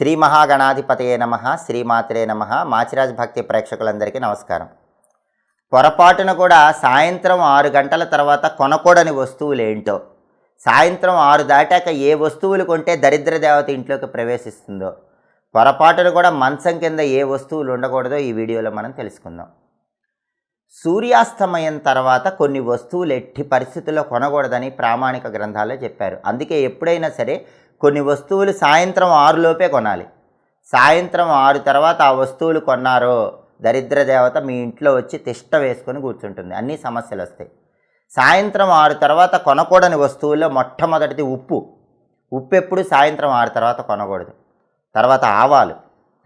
శ్రీ మహాగణాధిపతయే నమ శ్రీమాత్రే నమ. మాచిరాజ్ భక్తి ప్రేక్షకులందరికీ నమస్కారం. పొరపాటున కూడా సాయంత్రం ఆరు గంటల తర్వాత కొనకూడని వస్తువులు ఏంటో సాయంత్రం ఆరు దాటాక ఏ వస్తువులు కొంటే దరిద్ర దేవత ఇంట్లోకి ప్రవేశిస్తుందో పొరపాటున కూడా మంచం కింద ఏ వస్తువులు ఉండకూడదో ఈ వీడియోలో మనం తెలుసుకుందాం. సూర్యాస్తమయం తర్వాత కొన్ని వస్తువులు ఎట్టి పరిస్థితుల్లో కొనకూడదని ప్రామాణిక గ్రంథాల్లో చెప్పారు. అందుకే ఎప్పుడైనా సరే కొన్ని వస్తువులు సాయంత్రం ఆరులోపే కొనాలి. సాయంత్రం ఆరు తర్వాత ఆ వస్తువులు కొన్నారో దరిద్ర దేవత మీ ఇంట్లో వచ్చి తిష్ట వేసుకొని కూర్చుంటుంది. అన్ని సమస్యలు వస్తాయి. సాయంత్రం ఆరు తర్వాత కొనకూడని వస్తువుల్లో మొట్టమొదటిది ఉప్పు. ఉప్పు ఎప్పుడు సాయంత్రం ఆరు తర్వాత కొనకూడదు. తర్వాత ఆవాలు.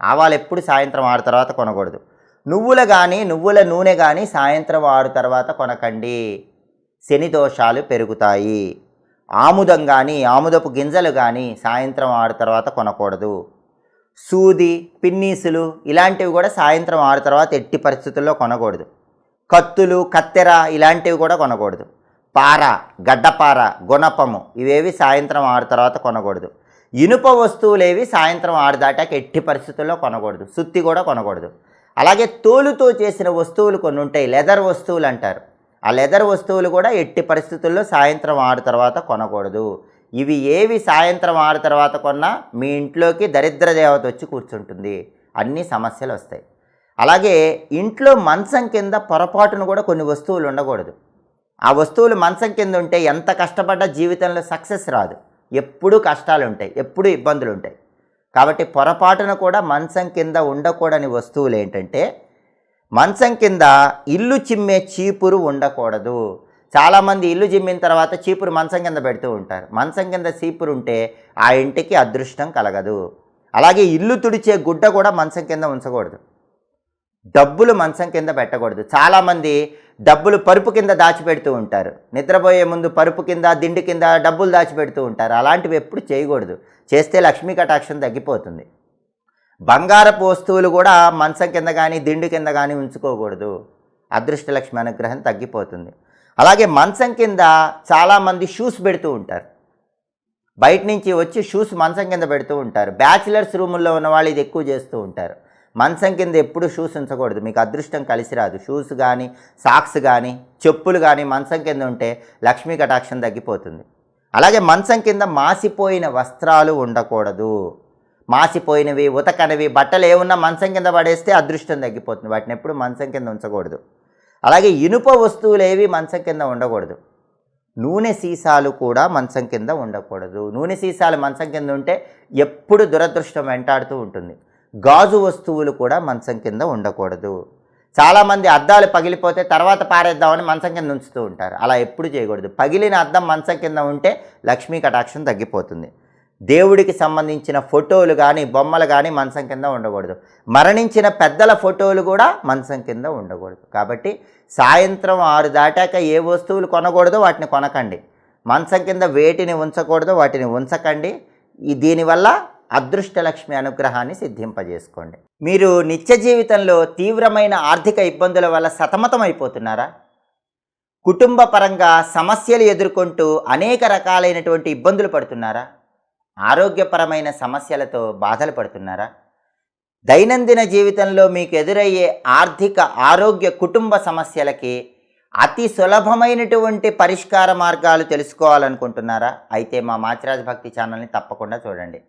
ఆవాలు ఎప్పుడు సాయంత్రం ఆరు తర్వాత కొనకూడదు. నువ్వుల కానీ నువ్వుల నూనె కానీ సాయంత్రం ఆరు తర్వాత కొనకండి. శని దోషాలు పెరుగుతాయి. ఆముదం కానీ ఆముదపు గింజలు కానీ సాయంత్రం ఆరు తర్వాత కొనకూడదు. సూది పిన్నీసులు ఇలాంటివి కూడా సాయంత్రం ఆరు తర్వాత ఎట్టి పరిస్థితుల్లో కొనకూడదు. కత్తులు కత్తెర ఇలాంటివి కూడా కొనకూడదు. పార గడ్డపార గుణపము ఇవేవి సాయంత్రం ఆరు తర్వాత కొనకూడదు. ఇనుప వస్తువులేవి సాయంత్రం ఆరు దాటాక ఎట్టి పరిస్థితుల్లో కొనకూడదు. సుత్తి కూడా కొనకూడదు. అలాగే తోలుతో చేసిన వస్తువులు కొన్ని ఉంటాయి. లెదర్ వస్తువులు అంటారు. ఆ లెదర్ వస్తువులు కూడా ఎట్టి పరిస్థితుల్లో సాయంత్రం ఆరు తర్వాత కొనకూడదు. ఇవి ఏవి సాయంత్రం ఆరు తర్వాత కొన్నా మీ ఇంట్లోకి దరిద్ర దేవత వచ్చి కూర్చుంటుంది. అన్ని సమస్యలు వస్తాయి. అలాగే ఇంట్లో మంచం కింద పొరపాటును కూడా కొన్ని వస్తువులు ఉండకూడదు. ఆ వస్తువులు మంచం కింద ఉంటే ఎంత కష్టపడ్డా జీవితంలో సక్సెస్ రాదు. ఎప్పుడూ కష్టాలు ఉంటాయి. ఎప్పుడూ ఇబ్బందులు ఉంటాయి. కాబట్టి పొరపాటున కూడా మంచం కింద ఉండకూడని వస్తువులు ఏంటంటే మంచం కింద ఇల్లు చిమ్మే చీపురు ఉండకూడదు. చాలామంది ఇల్లు చిమ్మిన తర్వాత చీపురు మంచం కింద పెడుతూ ఉంటారు. మంచం కింద చీపురు ఉంటే ఆ ఇంటికి అదృష్టం కలగదు. అలాగే ఇల్లు తుడిచే గుడ్డ కూడా మంచం కింద ఉంచకూడదు. డబ్బులు మంచం కింద పెట్టకూడదు. చాలామంది డబ్బులు పరుపు కింద దాచిపెడుతూ ఉంటారు. నిద్రపోయే ముందు పరుపు కింద దిండు కింద డబ్బులు దాచిపెడుతూ ఉంటారు. అలాంటివి ఎప్పుడు చేయకూడదు. చేస్తే లక్ష్మీ కటాక్షం తగ్గిపోతుంది. బంగారపు వస్తువులు కూడా మంచం కింద కానీ దిండు కింద కానీ ఉంచుకోకూడదు. అదృష్టలక్ష్మి అనుగ్రహం తగ్గిపోతుంది. అలాగే మంచం కింద చాలామంది షూస్ పెడుతూ ఉంటారు. బయట నుంచి వచ్చి షూస్ మంచం కింద పెడుతూ ఉంటారు. బ్యాచిలర్స్ రూముల్లో ఉన్న వాళ్ళు ఇది ఎక్కువ చేస్తూ ఉంటారు. మంచం కింద ఎప్పుడు షూస్ ఉంచకూడదు. మీకు అదృష్టం కలిసి రాదు. షూస్ కానీ సాక్స్ కానీ చెప్పులు కానీ మంచం కింద ఉంటే లక్ష్మీ కటాక్షం తగ్గిపోతుంది. అలాగే మంచం కింద మాసిపోయిన వస్త్రాలు ఉండకూడదు. మాసిపోయినవి ఉతకనివి బట్టలు ఏమున్నా మంచం కింద పడేస్తే అదృష్టం తగ్గిపోతుంది. వాటిని ఎప్పుడు మంచం కింద ఉంచకూడదు. అలాగే ఇనుప వస్తువులు ఏవి మంచం కింద ఉండకూడదు. నూనె సీసాలు కూడా మంచం కింద ఉండకూడదు. నూనె సీసాలు మంచం కింద ఉంటే ఎప్పుడు దురదృష్టం వెంటాడుతూ ఉంటుంది. గాజు వస్తువులు కూడా మంచం కింద ఉండకూడదు. చాలామంది అద్దాలు పగిలిపోతే తర్వాత పారేద్దామని మంచం కింద ఉంచుతూ ఉంటారు. అలా ఎప్పుడు చేయకూడదు. పగిలిన అద్దం మంచం కింద ఉంటే లక్ష్మీ కటాక్షం తగ్గిపోతుంది. దేవుడికి సంబంధించిన ఫోటోలు కానీ బొమ్మలు కానీ మంచం కింద ఉండకూడదు. మరణించిన పెద్దల ఫోటోలు కూడా మంచం కింద ఉండకూడదు. కాబట్టి సాయంత్రం ఆరు దాటాక ఏ వస్తువులు కొనకూడదో వాటిని కొనకండి. మంచం కింద వేటిని ఉంచకూడదో వాటిని ఉంచకండి. ఈ దీనివల్ల అదృష్టలక్ష్మి అనుగ్రహాన్ని సిద్ధింపజేసుకోండి. మీరు నిత్య జీవితంలో తీవ్రమైన ఆర్థిక ఇబ్బందుల వల్ల సతమతం అయిపోతున్నారా? కుటుంబ పరంగా సమస్యలు ఎదుర్కొంటూ అనేక రకాలైనటువంటి ఇబ్బందులు పడుతున్నారా? ఆరోగ్యపరమైన సమస్యలతో బాధలు పడుతున్నారా? దైనందిన జీవితంలో మీకు ఎదురయ్యే ఆర్థిక ఆరోగ్య కుటుంబ సమస్యలకి అతి సులభమైనటువంటి పరిష్కార మార్గాలు తెలుసుకోవాలనుకుంటున్నారా? అయితే మా మాచిరాజ్ భక్తి ఛానల్ని తప్పకుండా చూడండి.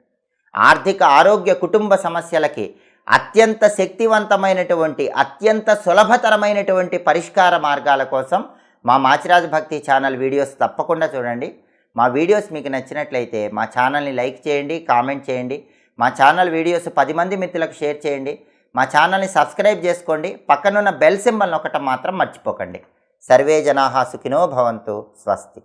ఆర్థిక ఆరోగ్య కుటుంబ సమస్యలకి అత్యంత శక్తివంతమైనటువంటి అత్యంత సులభతరమైనటువంటి పరిష్కార మార్గాల కోసం మా మాచిరాజు భక్తి ఛానల్ వీడియోస్ తప్పకుండా చూడండి. మా వీడియోస్ మీకు నచ్చినట్లయితే మా ఛానల్ని లైక్ చేయండి కామెంట్ చేయండి. మా ఛానల్ వీడియోస్ పది మంది మిత్రులకు షేర్ చేయండి. మా ఛానల్ని సబ్స్క్రైబ్ చేసుకోండి. పక్కనున్న బెల్ సింబల్ ఒకటి మాత్రం మర్చిపోకండి. సర్వే జనాహా సుఖినో భవంతు. స్వస్తి.